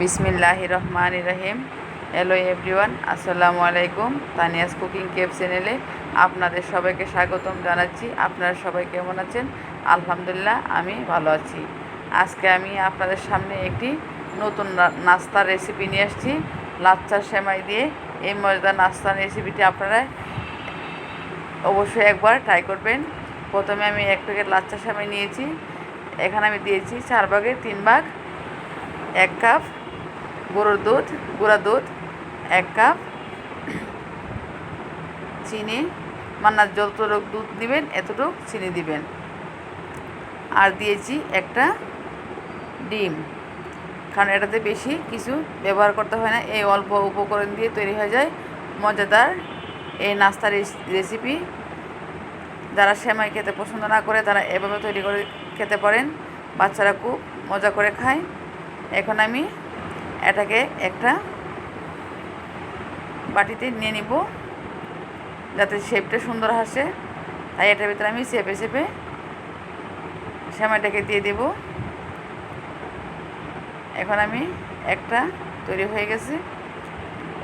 বিসমিল্লাহ রহমান রহিম hello everyone আসসালামু আলাইকুম। তানিয়াস কুকিং কেপ চ্যানেলে আপনাদের সবাইকে স্বাগতম জানাচ্ছি। আপনারা সবাই কেমন আছেন? আলহামদুলিল্লাহ, আমি ভালো আছি। আজকে আমি আপনাদের সামনে একটি নতুন নাস্তার রেসিপি নিয়ে এসেছি লাচ্চা সেমাই দিয়ে। এই মজাদার নাস্তার রেসিপিটি আপনারা অবশ্যই একবার ট্রাই করবেন। প্রথমে আমি এক প্যাকেট লাচ্চা সেমাই নিয়েছি। এখানে আমি দিয়েছি চার ভাগের তিন ভাগ এক কাপ গরুর দুধ, গুঁড়া দুধ, এক কাপ। চিনি, মান্নার যতটুক দুধ দিবেন, এতটুক চিনি দিবেন। আর দিয়েছি একটা ডিম, কারণ এটাতে বেশি কিছু ব্যবহার করতে হয় না। এই অল্প উপকরণ দিয়ে তৈরি হয়ে যায়। মজাদার এই নাস্তার রেসিপি। যারা সেমাই খেতে পছন্দ না করে, তারা এভাবে তৈরি করে খেতে পারেন। বাচ্চারা খুব মজা করে খায়। এখন আমি এটাকে একটা বাটিতে নিয়ে নিব, যাতে শেপটা সুন্দর আসে। তাই এটার ভিতরে আমি চেপে চেপে সেমাইটাকে দিয়ে দেব। এখন আমি একটা তৈরি হয়ে গেছে।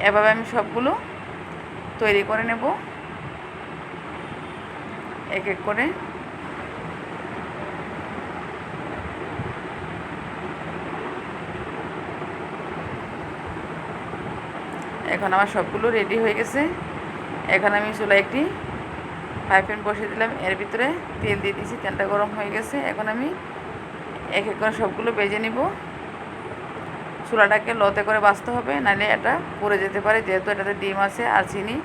এভাবে আমি সবগুলো তৈরি করে নেব। এক এক করে এখন আমার সবগুলো রেডি হয়ে গেছে। এখন আমি চুলা একটি ফ্রাই প্যান বসিয়ে দিলাম। এর ভিতরে তেল দিয়ে দিয়েছি, তেলটা গরম হয়ে গেছে। এখন আমি এক এক করে সবগুলো বেজে নিব। চুলাটাকে লতে করে বাঁচতে হবে, নাহলে এটা পড়ে যেতে পারে। যেহেতু এটাতে ডিম আছে আর চিনি।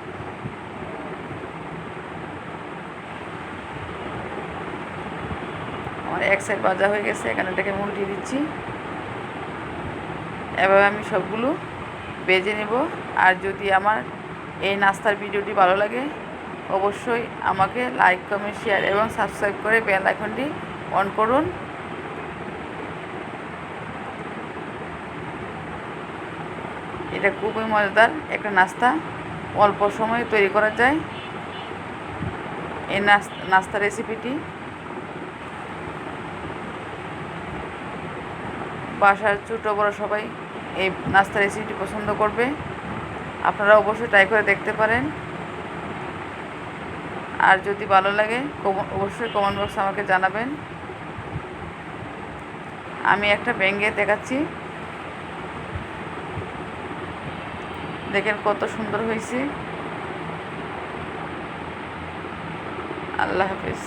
আমার এক সাইড ভাজা হয়ে গেছে, এখানে এটাকে উল্টিয়ে দিচ্ছি। এভাবে আমি সবগুলো বেজে নেব। আর যদি আমার এই নাস্তার ভিডিওটি ভালো লাগে, অবশ্যই আমাকে লাইক কমেন্ট শেয়ার এবং সাবস্ক্রাইব করে বেল আইকনটি অন করুন। এটা খুবই মজাদার একটা নাস্তা। অল্প সময়ে তৈরি করা যায় এই নাস্তা নাস্তার রেসিপিটি বাসার ছোটো বড় সবাই এই নাস্তা রেসিপিটি পছন্দ করবে, আপনারা অবশ্যই ট্রাই করে দেখতে পারেন। আর যদি ভালো লাগে অবশ্যই কমেন্ট বক্সে আমাকে জানাবেন। আমি একটা ব্যাঙ্গে দেখাচ্ছি। দেখেন কত সুন্দর হয়েছে। আল্লাহ হাফিজ।